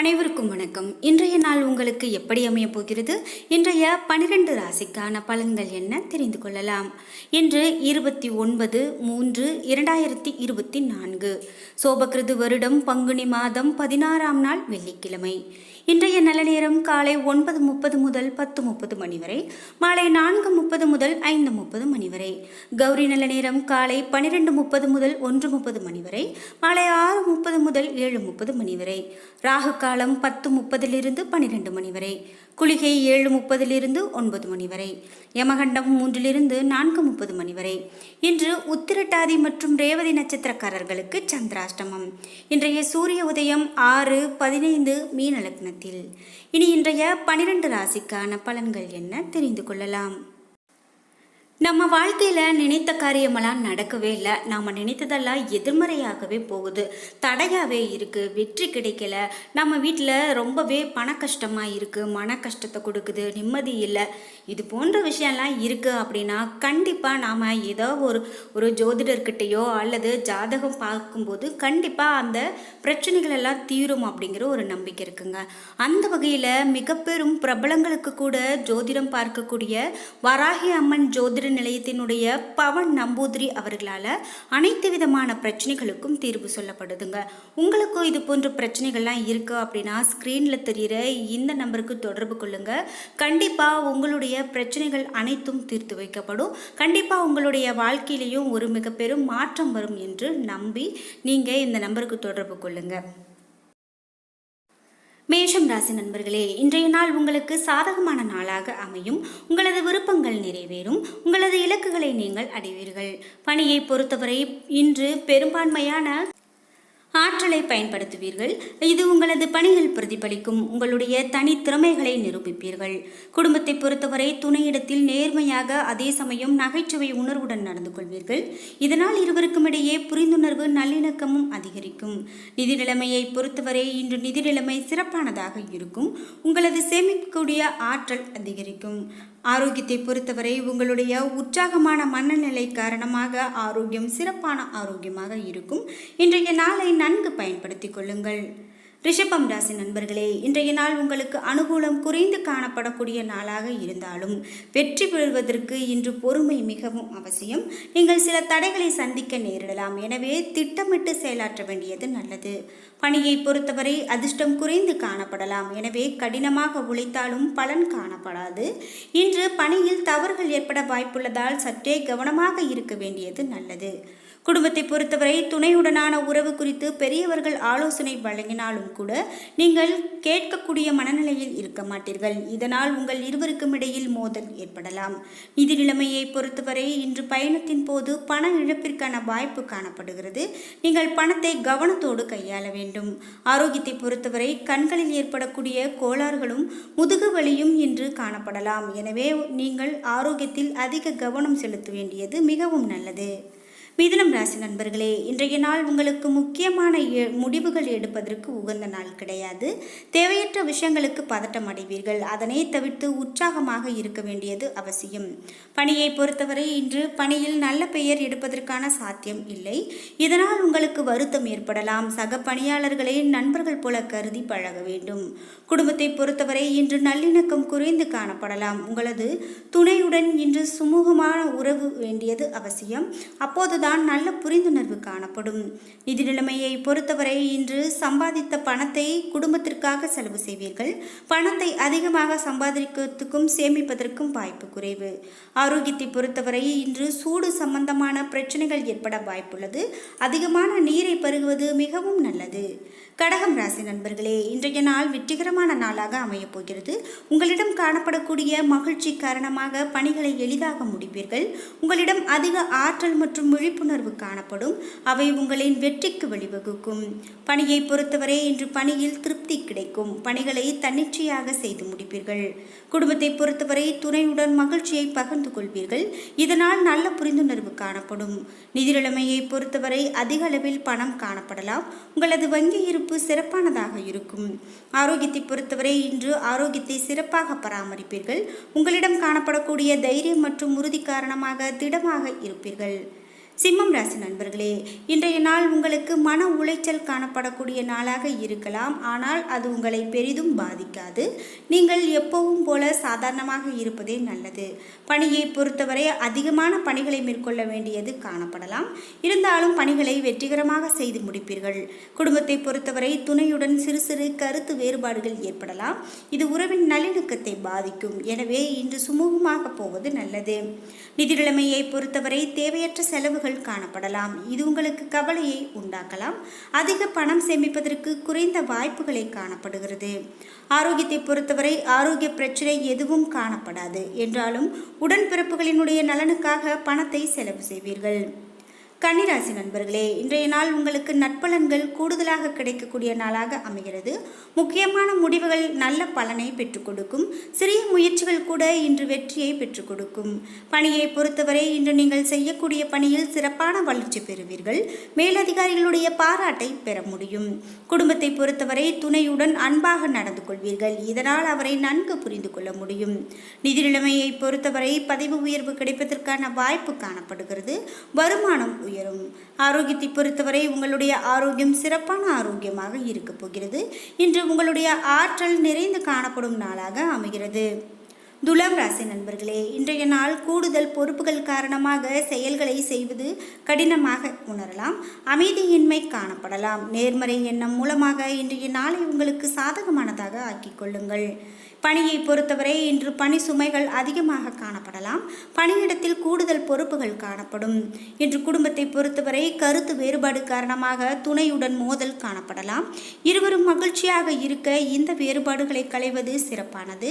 அனைவருக்கும் வணக்கம். இன்றைய நாள் உங்களுக்கு எப்படி அமையப் போகிறது? இன்றைய பனிரெண்டு ராசிக்கான பலன்கள் என்ன தெரிந்து கொள்ளலாம். இன்று இருபத்தி ஒன்பது மூன்று இரண்டாயிரத்தி இருபத்தி நான்கு. சோபகிருது வருடம் பங்குனி மாதம் பதினாறாம் நாள் வெள்ளிக்கிழமை. இன்றைய நல்ல நேரம் காலை ஒன்பது முப்பது முதல் பத்து முப்பது மணி வரை மாலை நான்கு முப்பது முதல் ஐந்து முப்பது மணி வரை கௌரி நல்ல நேரம் காலை பன்னிரெண்டு முப்பது முதல் ஒன்று முப்பது மணி வரை மாலை ஆறு முப்பது முதல் ஏழு முப்பது மணி வரை ராகு காலம் பத்து முப்பதிலிருந்து பன்னிரெண்டு மணி வரை குளிகை ஏழு முப்பதிலிருந்து ஒன்பது மணி வரை யமகண்டம் மூன்றிலிருந்து நான்கு முப்பது மணி வரை. இன்று உத்திரட்டாதி மற்றும் ரேவதி நட்சத்திரக்காரர்களுக்கு சந்திராஷ்டமம். இன்றைய சூரிய உதயம் ஆறு பதினைந்து மீன லக்னத்தில். இனி இன்றைய பனிரெண்டு ராசிக்கான பலன்கள் என்ன தெரிந்து கொள்ளலாம். நம்ம வாழ்க்கையில் நினைத்த காரியமெல்லாம் நடக்கவே இல்லை. நாம் நினைத்ததெல்லாம் எதிர்மறையாகவே போகுது. தடையாகவே இருக்குது வெற்றி கிடைக்கல. நம்ம வீட்டில் ரொம்பவே பண கஷ்டமாக இருக்குது மன கஷ்டத்தை கொடுக்குது. நிம்மதி இல்லை. இது போன்ற விஷயம்லாம் இருக்குது அப்படின்னா கண்டிப்பாக நாம் ஏதோ ஒரு ஒரு ஜோதிடர்கிட்டேயோ அல்லது ஜாதகம் பார்க்கும்போது கண்டிப்பாக அந்த பிரச்சனைகள் எல்லாம் தீரும் அப்படிங்கிற ஒரு நம்பிக்கை இருக்குங்க. அந்த வகையில் மிக பெரும் பிரபலங்களுக்கு கூட ஜோதிடம் பார்க்கக்கூடிய வராகி அம்மன் ஜோதிட நிலையத்தினுடைய பவன் நம்பூதிரி அவர்களால் அனைத்து விதமான பிரச்சனைகளுக்கும் தீர்வு சொல்லப்படுதுங்க. உங்களுக்கும் இது போன்ற பிரச்சனைகள்லாம் இருக்கு அப்படின்னா ஸ்க்ரீனில் தெரிகிற இந்த நம்பருக்கு தொடர்பு கொள்ளுங்க. கண்டிப்பாக உங்களுடைய பிரச்சனைகள் அனைத்தும் தீர்த்து வைக்கப்படும். கண்டிப்பாக உங்களுடைய வாழ்க்கையிலையும் ஒரு மிக பெரும் மாற்றம் வரும் என்று நம்பி நீங்கள் இந்த நம்பருக்கு தொடர்பு கொள்ளுங்கள் மேஷம் ராசி நண்பர்களே இன்றைய நாள் உங்களுக்கு சாதகமான நாளாக அமையும். உங்களது விருப்பங்கள் நிறைவேறும். உங்களது இலக்குகளை நீங்கள் அடைவீர்கள். பணியை பொறுத்தவரை இன்று பெரும்பான்மையான ஆற்றலை பயன்படுத்துவீர்கள். இது உங்களது பணியில் பிரதிபலிக்கும். உங்களுடைய தனித்திறமைகளை நிரூபிப்பீர்கள். குடும்பத்தை பொறுத்தவரை துணையிடத்தில் நேர்மையாக அதே சமயம் நகைச்சுவை உணர்வுடன் நடந்து கொள்வீர்கள். இதனால் இருவருக்கும் இடையே புரிந்துணர்வு நல்லிணக்கமும் அதிகரிக்கும். நிதி நிலைமையை பொறுத்தவரை இன்று நிதி நிலைமை சிறப்பானதாக இருக்கும். உங்களது சேமிக்கக்கூடிய ஆற்றல் அதிகரிக்கும். ஆரோக்கியத்தை பொறுத்தவரை உங்களுடைய உற்சாகமான மனநிலை காரணமாக ஆரோக்கியம் சிறப்பான ஆரோக்கியமாக இருக்கும். இன்றைய நாளை நன்கு பயன்படுத்திக் கொள்ளுங்கள். ரிஷபம் ராசி நண்பர்களே இன்றைய நாள் உங்களுக்கு அனுகூலம் குறைந்து காணப்படக்கூடிய நாளாக இருந்தாலும் வெற்றி பெறுவதற்கு இன்று பொறுமை மிகவும் அவசியம். நீங்கள் சில தடைகளை சந்திக்க நேரிடலாம். எனவே திட்டமிட்டு செயலாற்ற வேண்டியது நல்லது. பணியை பொறுத்தவரை அதிர்ஷ்டம் குறைந்து காணப்படலாம். எனவே கடினமாக உழைத்தாலும் பலன் காணப்படாது. இன்று பணியில் தவறுகள் ஏற்பட வாய்ப்புள்ளதால் சற்றே கவனமாக இருக்க வேண்டியது நல்லது. குடும்பத்தை பொறுத்தவரை துணையுடனான உறவு குறித்து பெரியவர்கள் ஆலோசனை வழங்கினாலும் கூட நீங்கள் கேட்கக்கூடிய மனநிலையில் இருக்க மாட்டீர்கள். இதனால் உங்கள் இருவருக்கும் இடையில் மோதல் ஏற்படலாம். நிதி நிலைமையை பொறுத்தவரை இன்று பயணத்தின் போது பண இழப்பிற்கான வாய்ப்பு காணப்படுகிறது. நீங்கள் பணத்தை கவனத்தோடு கையாள வேண்டும். ஆரோக்கியத்தை பொறுத்தவரை கண்களில் ஏற்படக்கூடிய கோளாறுகளும் முதுகு வலியும் இன்று காணப்படலாம். எனவே நீங்கள் ஆரோக்கியத்தில் அதிக கவனம் செலுத்த வேண்டியது மிகவும் நல்லது. மிதுனம் ராசி நண்பர்களே இன்றைய நாள் உங்களுக்கு முக்கியமான முடிவுகள் எடுப்பதற்கு உகந்த நாள் கிடையாது. தேவையற்ற விஷயங்களுக்கு பதட்டம் அடைவீர்கள். அதனை தவிர்த்து உற்சாகமாக இருக்க வேண்டியது அவசியம். பணியை பொறுத்தவரை இன்று பணியில் நல்ல பெயர் எடுப்பதற்கான சாத்தியம் இல்லை. இதனால் உங்களுக்கு வருத்தம் ஏற்படலாம். சக பணியாளர்களை நண்பர்கள் போல கருதி பழக வேண்டும். குடும்பத்தை பொறுத்தவரை இன்று நல்லிணக்கம் குறைந்து காணப்படலாம். உங்களது துணையுடன் இன்று சுமூகமான உறவு வேண்டியது அவசியம். அப்போதுதான் நல்ல புரிந்துணர்வு காணப்படும். நிதி நிலைமையை பொறுத்தவரை இன்று சம்பாதித்த பணத்தை குடும்பத்திற்காக செலவு செய்வீர்கள். பணத்தை அதிகமாக சம்பாதிக்கிறதுக்கும் சேமிப்பதற்கும் வாய்ப்பு குறைவு. ஆரோக்கியத்தை பொறுத்தவரை இன்று சூடு சம்பந்தமான பிரச்சனைகள் ஏற்பட வாய்ப்புள்ளது. அதிகமான நீரை பருகுவது மிகவும் நல்லது. கடகம் ராசி நண்பர்களே இன்றைய நாள் வெற்றிகரமான நாளாக அமையப் போகிறது. உங்களிடம் காணப்படக்கூடிய மகிழ்ச்சி காரணமாக பணிகளை எளிதாக முடிப்பீர்கள். உங்களிடம் அதிக ஆற்றல் மற்றும் விழிப்புணர்வு காணப்படும். அவை உங்களின் வெற்றிக்கு வழிவகுக்கும். பணியை பொறுத்தவரை இன்று பணியில் திருப்தி கிடைக்கும். பணிகளை தன்னிச்சையாக செய்து முடிப்பீர்கள். குடும்பத்தை பொறுத்தவரை துணையுடன் மகிழ்ச்சியை பகிர்ந்து கொள்வீர்கள். இதனால் நல்ல புரிந்துணர்வு காணப்படும். நிதிநிலைமையை பொறுத்தவரை அதிக அளவில் பணம் காணப்படலாம். உங்களது வங்கி இருப்பு சிறப்பானதாக இருக்கும். ஆரோக்கியத்தை பொறுத்தவரை இன்று ஆரோக்கியத்தை சிறப்பாக பராமரிப்பீர்கள். உங்களிடம் காணப்படக்கூடிய தைரியம் மற்றும் உறுதி காரணமாக திடமாக இருப்பீர்கள். சிம்மம் ராசி நண்பர்களே இன்றைய நாள் உங்களுக்கு மன உளைச்சல் காணப்படக்கூடிய நாளாக இருக்கலாம். ஆனால் அது உங்களை பெரிதும் பாதிக்காது. நீங்கள் எப்பவும் போல சாதாரணமாக இருப்பதே நல்லது. பணியை பொறுத்தவரை அதிகமான பணிகளை மேற்கொள்ள வேண்டியது காணப்படலாம். இருந்தாலும் பணிகளை வெற்றிகரமாக செய்து முடிப்பீர்கள். குடும்பத்தை பொறுத்தவரை துணையுடன் சிறு சிறு கருத்து வேறுபாடுகள் ஏற்படலாம். இது உறவின் நல்லிணக்கத்தை பாதிக்கும். எனவே இன்று சுமூகமாக போவது நல்லது. நிதிநிலைமையை பொறுத்தவரை தேவையற்ற செலவுகள் காணப்படலாம். இது உங்களுக்கு கவலையை உண்டாக்கலாம். அதிக பணம் சேமிப்பதற்கு குறைந்த வாய்ப்புகளை காணப்படுகிறது. ஆரோக்கியத்தை பொறுத்தவரை ஆரோக்கிய பிரச்சனை எதுவும் காணப்படாது. என்றாலும் உடன்பிறப்புகளினுடைய நலனுக்காக பணத்தை செலவு செய்வீர்கள். கன்னிராசி நண்பர்களே இன்றைய நாள் உங்களுக்கு நட்பலன்கள் கூடுதலாக கிடைக்கக்கூடிய நாளாக அமைகிறது. முக்கியமான முடிவுகள் நல்ல பலனை பெற்றுக் கொடுக்கும். சிறிய முயற்சிகள் கூட இன்று வெற்றியை பெற்றுக் கொடுக்கும். பணியை பொறுத்தவரை இன்று நீங்கள் செய்யக்கூடிய பணியில் சிறப்பான வளர்ச்சி பெறுவீர்கள். மேலதிகாரிகளுடைய பாராட்டை பெற முடியும். குடும்பத்தை பொறுத்தவரை துணையுடன் அன்பாக நடந்து கொள்வீர்கள். இதனால் அவரை நன்கு புரிந்து கொள்ள முடியும். நிதி நிலைமையை பொறுத்தவரை பதவி உயர்வு கிடைப்பதற்கான வாய்ப்பு காணப்படுகிறது. வருமானம் உயரும். ஆரோக்கியத்தை பொறுத்தவரை உங்களுடைய ஆரோக்கியம் சிறப்பான ஆரோக்கியமாக இருக்கப் போகிறது. இன்று உங்களுடைய ஆற்றல் நிறைந்து காணப்படும் நாளாக அமைகிறது. துலாம் ராசி நண்பர்களே இன்றைய நாள் கூடுதல் பொறுப்புகள் காரணமாக செயல்களை செய்வது கடினமாக உணரலாம். அமைதியின்மை காணப்படலாம். நேர்மறை எண்ணம் மூலமாக இன்றைய நாளை உங்களுக்கு சாதகமானதாக ஆக்கிக் கொள்ளுங்கள். பணியை பொறுத்தவரை இன்று பணி சுமைகள் அதிகமாக காணப்படலாம். பணியிடத்தில் கூடுதல் பொறுப்புகள் காணப்படும். இன்று குடும்பத்தை பொறுத்தவரை கருத்து வேறுபாடு காரணமாக துணையுடன் மோதல் காணப்படலாம். இருவரும் மகிழ்ச்சியாக இருக்க இந்த வேறுபாடுகளை களைவது சிறப்பானது.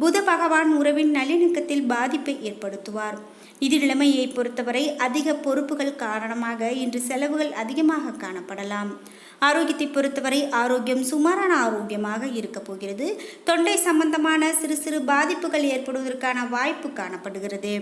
புத பகவான் உறவின் நல்லிணக்கத்தில் பாதிப்பை ஏற்படுத்துவார். நிதி நிலைமையை பொறுத்தவரை அதிக பொறுப்புகள் காரணமாக இன்று செலவுகள் அதிகமாக காணப்படலாம். ஆரோக்கியத்தை பொறுத்தவரை ஆரோக்கியம் சுமாரான ஆரோக்கியமாக இருக்கப் போகிறது. தொண்டை சம்பந்தமான சிறு சிறு பாதிப்புகள் ஏற்படுவதற்கான வாய்ப்பு காணப்படுகிறது.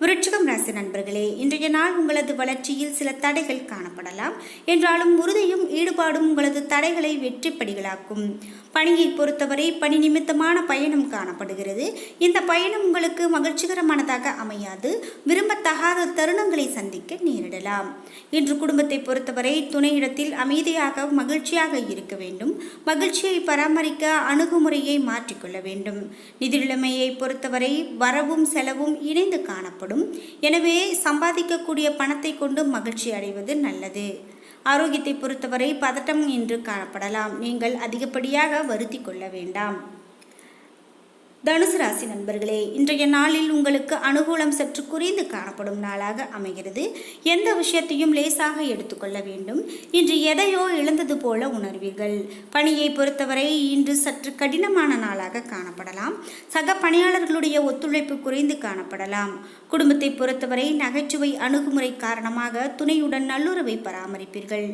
விருட்சிகம் ராசி நண்பர்களே இன்றைய நாள் உங்களது வளர்ச்சியில் சில தடைகள் காணப்படலாம். என்றாலும் உறுதியும் ஈடுபாடும் உங்களது தடைகளை வெற்றிப்படிகளாக்கும். பணியை பொறுத்தவரை பணி நிமித்தமான பயணம் காணப்படுகிறது. இந்த பயணம் உங்களுக்கு மகிழ்ச்சிகரமானதாக அமையாது. விரும்பத்தகாத தருணங்களை சந்திக்க நேரிடலாம். இன்று குடும்பத்தை பொறுத்தவரை துணையிடத்தில் அமைதியாக மகிழ்ச்சியாக இருக்க வேண்டும். மகிழ்ச்சியை பராமரிக்க அணுகுமுறையை மாற்றிக்கொள்ள வேண்டும். நிதிநிலைமையை பொறுத்தவரை வரவும் செலவும் இணைந்து காணப்படும். எனவே சம்பாதிக்கக்கூடிய பணத்தை கொண்டு மகிழ்ச்சி அடைவது நல்லது. ஆரோக்கியத்தை பொறுத்தவரை பதட்டம் என்று காணப்படலாம். நீங்கள் அதிகப்படியாக வருத்தி கொள்ள வேண்டாம். தனுசு ராசி நண்பர்களே இன்றைய நாளில் உங்களுக்கு அனுகூலம் சற்று குறைந்து காணப்படும் நாளாக அமைகிறது. எந்த விஷயத்தையும் லேசாக எடுத்துக்கொள்ள வேண்டும். இன்று எதையோ இழந்தது போல உணர்வீர்கள். பணியை பொறுத்தவரை இன்று சற்று கடினமான நாளாக காணப்படலாம். சக பணியாளர்களுடைய ஒத்துழைப்பு குறைந்து காணப்படலாம். குடும்பத்தை பொறுத்தவரை நகைச்சுவை அணுகுமுறை காரணமாக துணையுடன் நல்லுறவை பராமரிப்பீர்கள்.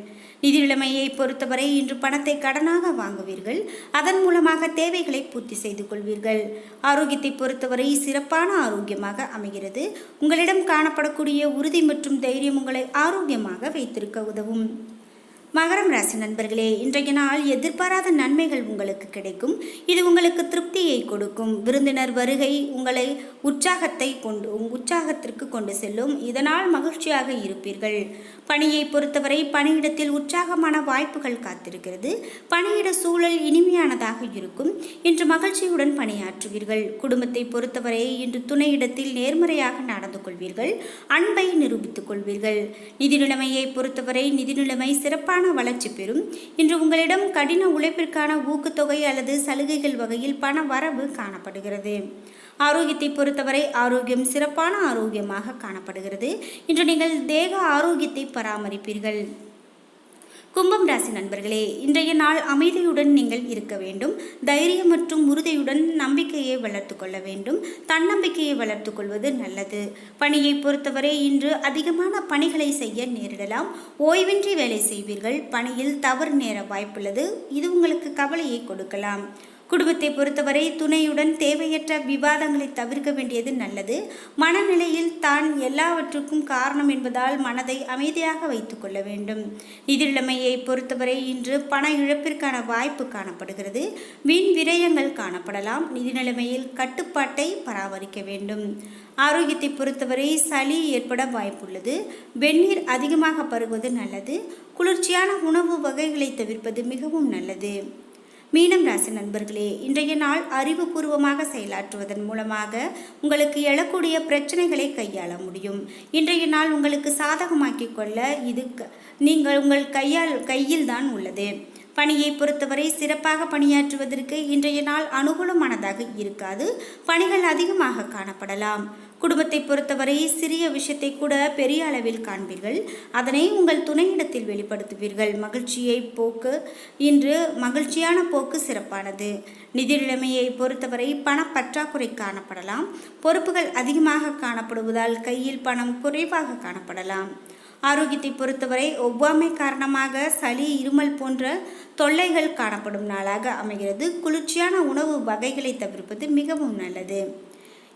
நிதிநிலைமையை பொறுத்தவரை இன்று பணத்தை கடனாக வாங்குவீர்கள். அதன் மூலமாக தேவைகளை பூர்த்தி செய்து கொள்வீர்கள். ஆரோக்கியத்தை பொறுத்தவரை சிறப்பான ஆரோக்கியமாக அமைகிறது. உங்களிடம் காணப்படக்கூடிய உறுதி மற்றும் தைரியம் உங்களை ஆரோக்கியமாக வைத்திருக்க உதவும். மகரம் ராசி நண்பர்களே இன்றைய நாள் எதிர்பாராத நன்மைகள் உங்களுக்கு கிடைக்கும். இது உங்களுக்கு திருப்தியை கொடுக்கும். விருந்தினர் வருகை உங்களை உற்சாகத்தை கொண்டு உற்சாகத்திற்கு கொண்டு செல்லும். இதனால் மகிழ்ச்சியாக இருப்பீர்கள். பணியை பொறுத்தவரை பணியிடத்தில் உற்சாகமான வாய்ப்புகள் காத்திருக்கிறது. பணியிட சூழல் இனிமையானதாக இருக்கும். இன்று மகிழ்ச்சியுடன் பணியாற்றுவீர்கள். குடும்பத்தை பொறுத்தவரை இன்று துணையிடத்தில் நேர்மறையாக நடந்து கொள்வீர்கள். அன்பை நிரூபித்துக் கொள்வீர்கள். நிதி நிலைமையை பொறுத்தவரை நிதி நிலைமை சிறப்பான வளர்ச்சி பெறும். இன்று உங்களிடம் கடின உழைப்பிற்கான ஊக்கத்தொகை அல்லது சலுகைகள் வகையில் பண வரவு காணப்படுகிறது. ஆரோக்கியத்தை பொறுத்தவரை ஆரோக்கியம் சிறப்பான ஆரோக்கியமாக காணப்படுகிறது. இன்று நீங்கள் தேக ஆரோக்கியத்தை பராமரிப்பீர்கள். கும்பம் ராசி நண்பர்களே இன்றைய நாள் அமைதியுடன் நீங்கள் இருக்க வேண்டும். தைரியம் மற்றும் உறுதியுடன் நம்பிக்கையை வளர்த்து கொள்ள வேண்டும். தன்னம்பிக்கையை வளர்த்து கொள்வது நல்லது. பணியை பொறுத்தவரை இன்று அதிகமான பணிகளை செய்ய நேரிடலாம். ஓய்வின்றி வேலை செய்வீர்கள். பணியில் தவறு நேர வாய்ப்புள்ளது. இது உங்களுக்கு கவலையை கொடுக்கலாம். குடும்பத்தை பொறுத்தவரை துணையுடன் தேவையற்ற விவாதங்களை தவிர்க்க வேண்டியது நல்லது. மனநிலையில் தான் எல்லாவற்றுக்கும் காரணம் என்பதால் மனதை அமைதியாக வைத்துக்கொள்ள வேண்டும். நிதிநிலைமையை பொறுத்தவரை இன்று பண இழப்பிற்கான வாய்ப்பு காணப்படுகிறது. வீண் விரயங்கள் காணப்படலாம். நிதி நிலைமையில் கட்டுப்பாட்டை பராமரிக்க வேண்டும். ஆரோக்கியத்தை பொறுத்தவரை சளி ஏற்பட வாய்ப்புள்ளது. வெந்நீர் அதிகமாக பருகுவது நல்லது. குளிர்ச்சியான உணவு வகைகளை தவிர்ப்பது மிகவும் நல்லது. மீனம் ராசி நண்பர்களே இன்றைய நாள் அறிவுபூர்வமாக செயலாற்றுவதன் மூலமாக உங்களுக்கு எழக்கூடிய பிரச்சனைகளை கையாள முடியும். இன்றைய நாள் உங்களுக்கு சாதகமாக்கி கொள்ள இது க- நீங்கள் உங்கள் கையால் கையில் தான் உள்ளது. பணியை பொறுத்தவரை சிறப்பாக பணியாற்றுவதற்கு இன்றைய நாள் அனுகூலமானதாக இருக்காது. பணிகள் அதிகமாக காணப்படலாம். குடும்பத்தை பொறுத்தவரை சிறிய விஷயத்தை கூட பெரிய அளவில் காண்பீர்கள். அதனை உங்கள் துணையிடத்தில் வெளிப்படுத்துவீர்கள். மகிழ்ச்சியை போக்கு இன்று மகிழ்ச்சியான போக்கு சிறப்பானது. நிதி நிலைமையை பொறுத்தவரை பணப்பற்றாக்குறை காணப்படலாம். பொறுப்புகள் அதிகமாக காணப்படுவதால் கையில் பணம் குறைவாக காணப்படலாம். ஆரோக்கியத்தை பொறுத்தவரை ஒவ்வாமை காரணமாக சளி இருமல் போன்ற தொல்லைகள் காணப்படும் நாளாக அமைகிறது. குளிர்ச்சியான உணவு வகைகளை தவிர்ப்பது மிகவும் நல்லது.